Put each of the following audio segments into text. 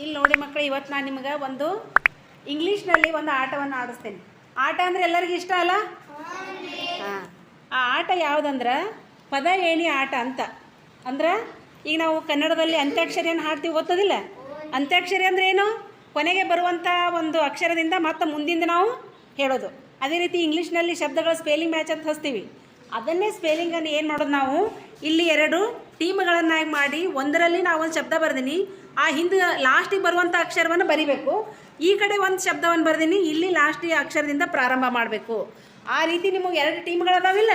ಇಲ್ಲಿ ನೋಡಿ ಮಕ್ಕಳು ಇವತ್ತು ನಾನು ನಿಮ್ಗೆ ಒಂದು ಇಂಗ್ಲೀಷ್ನಲ್ಲಿ ಒಂದು ಆಟವನ್ನು ಆಡಿಸ್ತೇನೆ. ಆಟ ಅಂದರೆ ಎಲ್ಲರಿಗೂ ಇಷ್ಟ ಅಲ್ಲ? ಹಾಂ. ಆ ಆಟ ಯಾವುದಂದ್ರೆ ಪದ ಏಣಿ ಆಟ ಅಂತ. ಅಂದ್ರೆ ಈಗ ನಾವು ಕನ್ನಡದಲ್ಲಿ ಅಂತ್ಯಾಕ್ಷರಿಯನ್ನು ಹಾಡ್ತೀವಿ ಗೊತ್ತದಿಲ್ಲ? ಅಂತ್ಯಾಕ್ಷರಿ ಅಂದರೆ ಏನು? ಕೊನೆಗೆ ಬರುವಂಥ ಒಂದು ಅಕ್ಷರದಿಂದ ಮತ್ತೆ ಮುಂದಿಂದ ನಾವು ಹೇಳೋದು. ಅದೇ ರೀತಿ ಇಂಗ್ಲೀಷ್ನಲ್ಲಿ ಶಬ್ದಗಳ ಸ್ಪೆಲ್ಲಿಂಗ್ ಮ್ಯಾಚ್ ಅಂತ ಹಚ್ತೀವಿ. ಅದನ್ನೇ ಸ್ಪೇಲಿಂಗನ್ನು ಏನು ಮಾಡೋದು ನಾವು? ಇಲ್ಲಿ ಎರಡು ಟೀಮ್ಗಳನ್ನಾಗಿ ಮಾಡಿ ಒಂದರಲ್ಲಿ ನಾವು ಒಂದು ಶಬ್ದ ಬರ್ದೀನಿ ಆ ಹಿಂದೆ ಲಾಸ್ಟಿಗೆ ಬರುವಂಥ ಅಕ್ಷರವನ್ನು ಬರಿಬೇಕು. ಈ ಕಡೆ ಒಂದು ಶಬ್ದವನ್ನು ಬರ್ದೀನಿ, ಇಲ್ಲಿ ಲಾಸ್ಟಿಗೆ ಅಕ್ಷರದಿಂದ ಪ್ರಾರಂಭ ಮಾಡಬೇಕು. ಆ ರೀತಿ ನಿಮಗೆ ಎರಡು ಟೀಮ್ಗಳದಾವಿಲ್ಲ?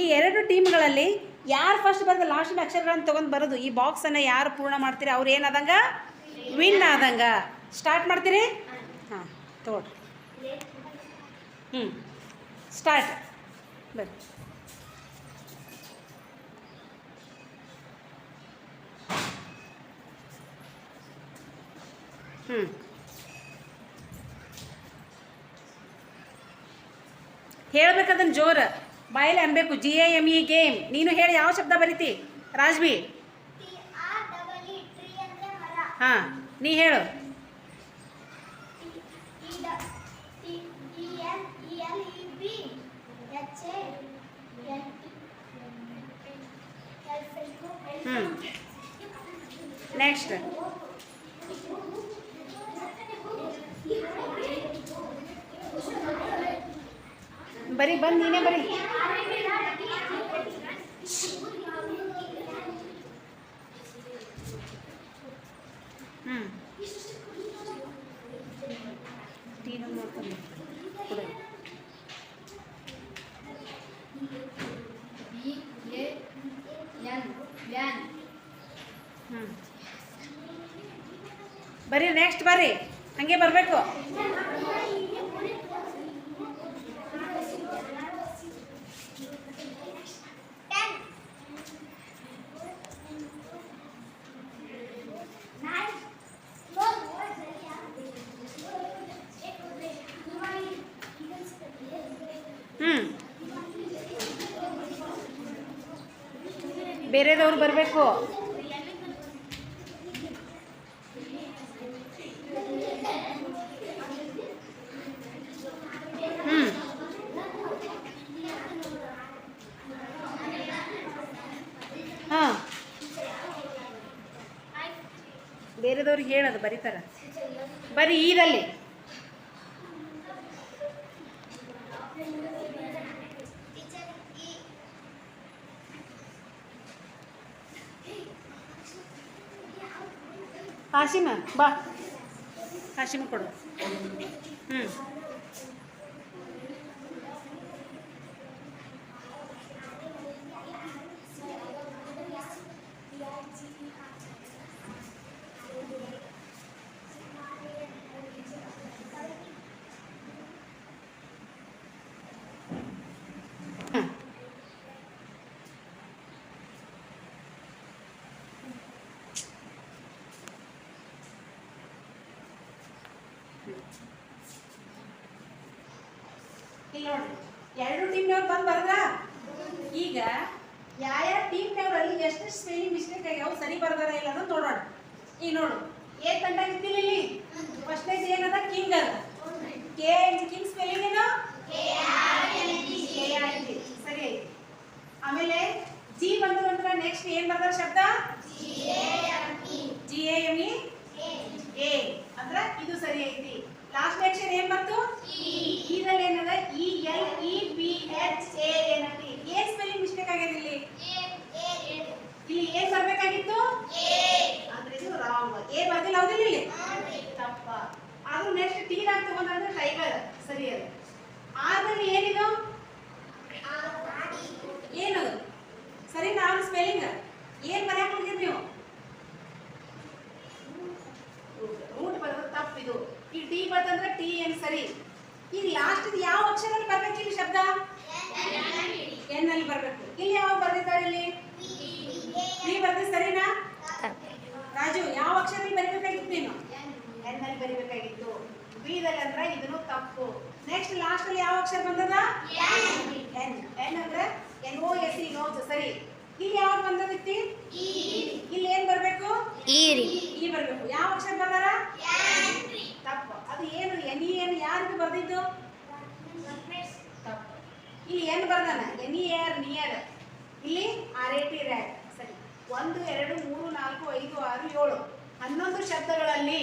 ಈ ಎರಡು ಟೀಮ್ಗಳಲ್ಲಿ ಯಾರು ಫಸ್ಟ್ ಬರೆದ ಲಾಸ್ಟಿನ ಅಕ್ಷರಗಳನ್ನು ತೊಗೊಂಡು ಬರೋದು? ಈ ಬಾಕ್ಸನ್ನು ಯಾರು ಪೂರ್ಣ ಮಾಡ್ತೀರಿ? ಅವ್ರು ಏನಾದಂಗ? ವಿನ್ ಆದಂಗ. ಸ್ಟಾರ್ಟ್ ಮಾಡ್ತೀರಿ? ಹಾಂ, ತೊಗೊಳ್ರಿ. ಹ್ಞೂ ಸ್ಟಾರ್ಟ್ ಬರ್ರಿ. ಹೇಳ್ಬೇಕದನ್ನು ಜೋರ. ಬಾಯಲ್ಲಿ ಅನ್ಬೇಕು. G A M E game ನೀನು ಹೇಳಿ ಯಾವ ಶಬ್ದ ಬರೀತಿ? ರಾಜ್ಬಿ. ಹಾಂ ನೀ ಹೇಳು. ಹ್ಞೂ ನೆಕ್ಸ್ಟ್ ಬರೀ ಬಂದು ನೀನೇ ಬರೀ ಹ್ಞೂ ಟೀನ ಮಾಡ್ಕೊಂಡು ಕೊಡು ಹ್ಞೂ ಬರ್ರಿ ನೆಕ್ಸ್ಟ್ ಬರ್ರಿ ಹಂಗೆ ಬರಬೇಕು ಹ್ಞೂ ಬೇರೆದವ್ರು ಬರಬೇಕು. ಹಾಂ. ಬೇರೆದವ್ರಿಗೆ ಹೇಳೋದು ಬರೀತಾರ. ಬರೀ ಈದಲ್ಲಿ. ಹಾಸಿಮ ಬಾ. ಹಾಸಿಮ ಕೊಡು. ಹ್ಞೂ ಇಲ್ಲಿ ನೋಡ್ರಿ ಎರಡು ಟೀಮ್ನವ್ರು ಬಂದು ಬರ್ದ? ಈಗ ಯಾವ ಟೀಮ್ನವ್ರಲ್ಲಿ ಎಷ್ಟು ಸ್ಪೆಲ್ಲಿಂಗ್ ಮಿಸ್ಟೇಕ್ ಆಗ್ಯಾವ ಸರಿ ಬರ್ದಾರ ಇಲ್ಲ ಅಂತ ನೋಡೋಣ. ಈಗ ನೋಡು ಏ ತಂಡ ಇರ್ತಿಲ್ಲ ಇಲ್ಲಿ ಫಸ್ಟ್ನೇದು ಏನದ ಕಿಂಗ್ ಅದ ಕೆ ಕಿಂಗ್ ಸ್ಪೆಲ್ಲಿಂಗ್ ಏನು KING. ಸರಿ ಐತಿ ಆಮೇಲೆ ಜಿ ಬಂತು ಅಂದ್ರೆ ನೆಕ್ಸ್ಟ್ ಏನ್ ಬರ್ದಾರ ಶಬ್ದ G A M E A ಅಂದ್ರ ಇದು ಸರಿ ಐತಿ ಲಾಸ್ಟ್ ಅಕ್ಷರ ಏನ್ ಬಂತು ಇದ್ರಲ್ಲಿ ಏನದ E L E P H A ಏನೈತಿ ಏನ್ ಸ್ಪೆಲ್ಲಿಂಗ್ ಮಿಸ್ಟೇಕ್ ಆಗ್ಯದ ಇಲ್ಲಿ ಇಲ್ಲಿ ಏನ್ ಬರ್ಬೇಕಾಗಿತ್ತು? ಅಂದ್ರೆ ಇದು ರಾಂಗ್ ಏ ಬರ್ದಿಲ್ಲ, ಹೌದಿಲ್ಲ ಇಲ್ಲಿ? ತಪ್ಪ. ಆದ್ರೂ ನೆಕ್ಸ್ಟ್ ಟಿ ನಾಗ್ ತಗೊಂಡ್ರೆ ಟೈಗರ್ ಸರಿ ಅದು. ಆದ್ರೆ ಏನಿದು? ಏನದು ಸರಿ, ನಾನು ಸ್ಪೆಲ್ಲಿಂಗ್ ಏನ್ ಬರ್ಯಾಕ ಹೋಗಿದ್ ನೀವು? ರೂಟ್ ಬರೋದು ತಪ್ಪಿದು ಈ ಟಿ ಬರ್ತಂದ್ರೆ ಟಿ ಏನ್ ಸರಿ. ಈಗ ಲಾಸ್ಟ್ ಯಾವ ಅಕ್ಷರಲ್ಲಿ ಬರ್ಬೇಕು ಇಲ್ಲಿ ಶಬ್ದ? ಎನ್ ಅಲ್ಲಿ ಬರ್ಬೇಕು. ಇಲ್ಲಿ ಯಾವಾಗ ಬರ್ದಿದ್ದಾರೆ ಇಲ್ಲಿ? ಬರ್ದಿ ಸರಿನಾ? ರಾಜು ಯಾವ ಅಕ್ಷರಲ್ಲಿ ಬರಿಬೇಕಾಗಿತ್ತು ನೀನು? ಎನ್ ಅಲ್ಲಿ ಬರಿಬೇಕಾಗಿತ್ತು. ಬಿ ದಲ್ಲಿ ಅಂದ್ರೆ ಇದನ್ನು ತಪ್ಪು. ನೆಕ್ಸ್ಟ್ ಲಾಸ್ಟ್ ಅಲ್ಲಿ ಯಾವ ಅಕ್ಷರ ಬಂದದ? ಎನ್ ಎನ್ ಅಂದ್ರೆ N O S E nose ಸರಿ. ಇಲ್ಲಿ ಯಾವಾಗ ಬಂದದಿತ್ತಿ? ಇಲ್ಲಿ ಏನ್ ಬರ್ಬೇಕು? ಈರಿ ಈ ಇ ಬರಬೇಕು. ಯಾವ ಅಕ್ಷರ ಬಂದಾರ ತಪ್ಪು. ಅದು ಏನು ಎನಿ ಏನು ಯಾರಿಗೆ ಬರ್ದಿದ್ದು? ತಪ್ಪು. ಇಲ್ಲಿ ಏನು ಬರ್ದಾನ? ಎನಿ ಏರ್ ನಿಯರ್ ಇಲ್ಲಿ ಆರ್ ಎ ಟಿ ರ್ಯಾಕ್ ಒಂದು ಎರಡು ಮೂರು ನಾಲ್ಕು ಐದು ಆರು ಏಳು. ಹನ್ನೊಂದು ಶಬ್ದಗಳಲ್ಲಿ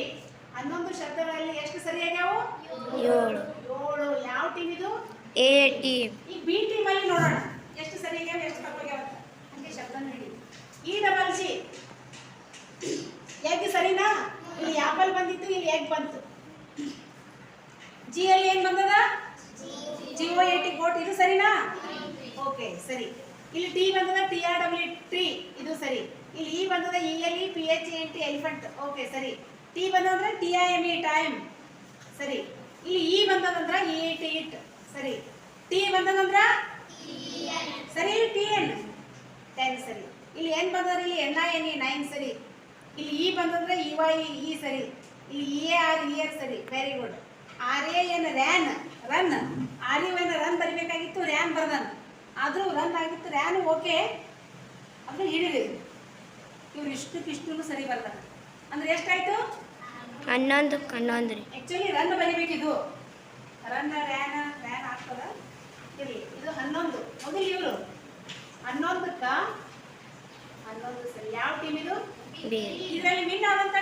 ಹನ್ನೊಂದು ಶಬ್ದಗಳಲ್ಲಿ ಎಷ್ಟು ಸರಿಯಾಗ್ಯಾವು? ಏಳು. ಏಳು. ಯಾವ ಟೀಮ್ ಇದು? A team. ಈ ಬಿ ಟೀಮ್ ಅಲ್ಲಿ ನೋಡೋಣ. ಎಷ್ಟು ಸರಿಯಾಗ್ಯಾವ ಎಷ್ಟು ತಪ್ಪಾಗ್ಯಾವ ಹಂಗೆ ಶಬ್ದ ಹಿಡಿ. ಈ ಡಬಲ್ ಜಿ ಎಗ್ ಸರಿನಾ? ಇಲ್ಲಿ ಆಪಲ್ ಬಂದಿತ್ತು ಇಲ್ಲಿ ಎಗ್ ಬಂತು. ಜಿ ಅಲ್ಲಿ ಏನ್ ಬಂದದ? ಜಿಒ ಎ ಟಿ ಗೋಟ್ ಇದು ಸರಿನಾ? ಓಕೆ ಸರಿ. ಇಲ್ಲಿ ಟಿ ಬಂದದ ಟಿ ಆರ್ ಡಬ್ಲ್ಯೂ ಟ್ರೀ ಇದು ಸರಿ. ಇಲ್ಲಿ ಇ ಬಂದದ E L E P H N T elephant okay ಸರಿ. T ಬಂದಂದ್ರೆ T I M E time ಸರಿ. ಇಲ್ಲಿ ಇ ಬಂದದಂದ್ರೆ ಇ ಟಿ ಇಟ್ ಸರಿ. ಟಿ ಬಂದದಂದ್ರ ಸರಿ ಟಿ ಎನ್ ಟೆನ್ ಸರಿ. ಇಲ್ಲಿ ಎನ್ ಬಂದದ್ರಿ ಇಲ್ಲಿ N I N E nine ಸರಿ. ಇಲ್ಲಿ ಇ ಬಂದಂದ್ರೆ ಇ ವೈ ಇ ಸರಿ. ಇಲ್ಲಿ E A R E ear ಸರಿ. Very good R A N ran run R U N run ಬರಿಬೇಕಾಗಿತ್ತು. Ran ಬರ್ದನ್. ಆದರೂ ರನ್ ಆಗಿತ್ತು ರ್ಯಾನ್ ಓಕೆ. ಅಂದ್ರೆ ಹಿಡಿರಿ. ಇವ್ರು ಇಷ್ಟಕ್ಕೆ ಇಷ್ಟು ಸರಿ ಬರ್ತಾರೆ ಅಂದ್ರೆ ಎಷ್ಟಾಯ್ತು? ಹನ್ನೊಂದು ಹನ್ನೊಂದು ರೀ. ಆಕ್ಚುಲಿ ರನ್ ಬರಿಬೇಕಿದು. ರನ್ ರ್ಯಾನ್ ರ್ಯಾನ್ ಆಗ್ತದ? ಇರಲಿ. ಇದು ಹನ್ನೊಂದು. ಮೊದಲು ಇವರು. ಹನ್ನೊಂದಕ್ಕ ಹನ್ನೊಂದು ಸರಿ. ಯಾವ ಟೀಮ್ ಇದು? ಇದರಲ್ಲಿ ವಿನ್ ಆದಂತ